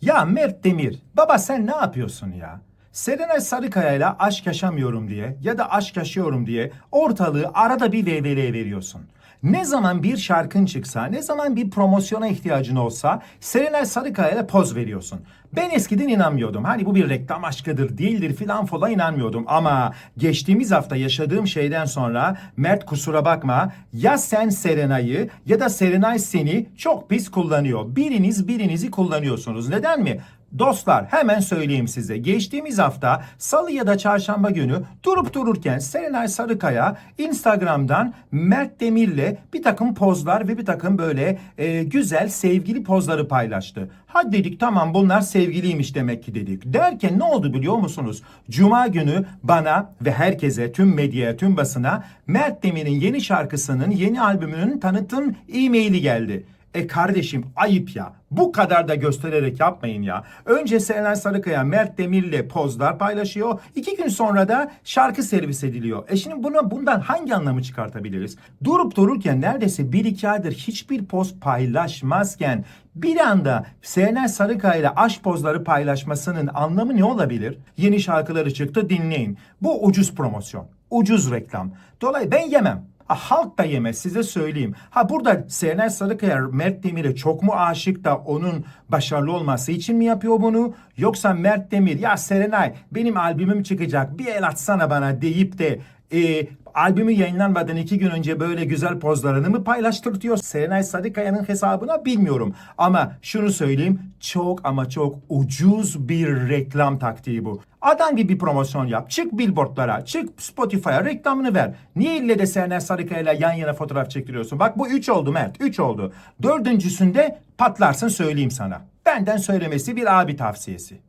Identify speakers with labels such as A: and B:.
A: Ya Mert Demir, baba sen ne yapıyorsun ya? Serenay Sarıkaya ile aşk yaşamıyorum diye ya da aşk yaşıyorum diye ortalığı arada bir VVL veriyorsun. Ne zaman bir şarkın çıksa, ne zaman bir promosyona ihtiyacın olsa Serenay Sarıkaya ile poz veriyorsun. Ben eskiden inanmıyordum. Hani bu bir reklam aşkıdır, değildir filan falan inanmıyordum. Ama geçtiğimiz hafta yaşadığım şeyden sonra Mert kusura bakma ya sen Serenay'ı ya da Serenay seni çok pis kullanıyor. Biriniz birinizi kullanıyorsunuz. Neden mi? Dostlar hemen söyleyeyim size. Geçtiğimiz hafta salı ya da çarşamba günü durup dururken Serenay Sarıkaya Instagram'dan Mert Demir'le bir takım pozlar ve bir takım böyle e, güzel sevgili pozları paylaştı. Hadi dedik tamam bunlar sevgiliymiş demek ki dedik. Derken ne oldu biliyor musunuz? Cuma günü bana ve herkese, tüm medyaya, tüm basına Mert Demir'in yeni şarkısının, yeni albümünün tanıtım e-maili geldi. E kardeşim ayıp ya. Bu kadar da göstererek yapmayın ya. Önce Serenay Sarıkaya Mert Demir'le pozlar paylaşıyor. İki gün sonra da şarkı servis ediliyor. E şimdi buna, bundan hangi anlamı çıkartabiliriz? Durup dururken neredeyse bir iki aydır hiçbir poz paylaşmazken bir anda Serenay Sarıkaya ile aşk pozları paylaşmasının anlamı ne olabilir? Yeni şarkıları çıktı dinleyin. Bu ucuz promosyon. Ucuz reklam. Dolayı ben yemem. Ha, halk da yemez size söyleyeyim. Ha burada Serenay Sarıkaya Mert Demir'e çok mu aşık da onun başarılı olması için mi yapıyor bunu? Yoksa Mert Demir ya Serenay benim albümüm çıkacak bir el atsana bana deyip de e, albümü yayınlanmadan iki gün önce böyle güzel pozlarını mı paylaştırtıyor Serenay Sarıkaya'nın hesabına bilmiyorum. Ama şunu söyleyeyim çok ama çok ucuz bir reklam taktiği bu. Adam gibi bir promosyon yap. Çık billboardlara, çık Spotify'a reklamını ver. Niye ille de Serenay Sarıkaya'yla yan yana fotoğraf çektiriyorsun? Bak bu üç oldu Mert, üç oldu. Dördüncüsünde patlarsın söyleyeyim sana. Benden söylemesi bir abi tavsiyesi.